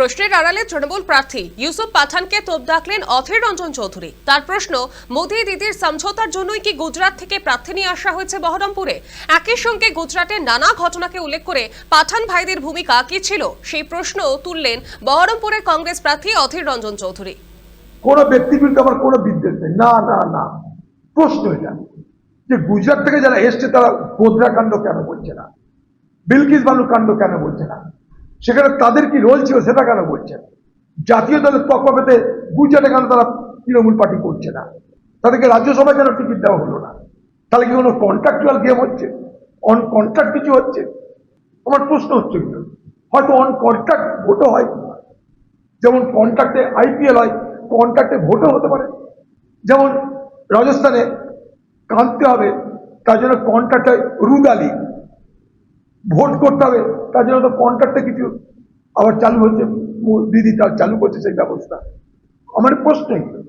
প্রশ্নের আড়ালে তৃণমূল প্রার্থী ইউসুফ পাঠানকে তোপ ডাকলেন অধীর রঞ্জন চৌধুরী। তার প্রশ্ন, মোদি দিদির সমঝোতার জন্যই কি গুজরাট থেকে প্রার্থী নিয়ে আসা হয়েছে বহরমপুরে? একই সঙ্গে গুজরাটের নানা ঘটনাকে উল্লেখ করে পাঠান ভাইদের ভূমিকা কি ছিল? সেই প্রশ্ন তুললেন বহরমপুরের কংগ্রেস প্রার্থী অধীর রঞ্জন চৌধুরী। কোন ব্যক্তির বিরুদ্ধে আমার কোনো বিদ্বেষ নেই। না না না। প্রশ্ন এটা যে গুজরাট থেকে যারা এসছে তারা গোদরা কাণ্ড কেন বলছে না? বিলকিস বানু কাণ্ড কেন বলছে না? সেখানে তাদের কি রোল ছিল সেটা কেন বলছে না? জাতীয় দলের তকমা পেতে গুজরাটে কেন তারা তৃণমূল পার্টি করছে না? তাদেরকে রাজ্যসভায় কেন টিকিট দেওয়া হলো না? তাহলে কি কোনো কন্ট্রাকচুয়াল গেম হচ্ছে? অন কন্ট্রাক্ট কিছু হচ্ছে? আমার প্রশ্ন হচ্ছে এগুলো। হয়তো অন কন্ট্রাক্ট ভোটও হয় যেমন কন্ট্রাক্টে আইপিএল হয় কন্ট্রাক্টে ভোটও হতে পারে। যেমন রাজস্থানে কাঁদতে হবে, তার জন্য কন্ট্রাক্টে রুদালি। ভোট করতে হবে, তার জন্য তো কন্ট্রাক্টে কিছু আবার চালু হচ্ছে দিদি তার চালু করছে সেই ব্যবস্থা আমার প্রশ্ন এগুলো।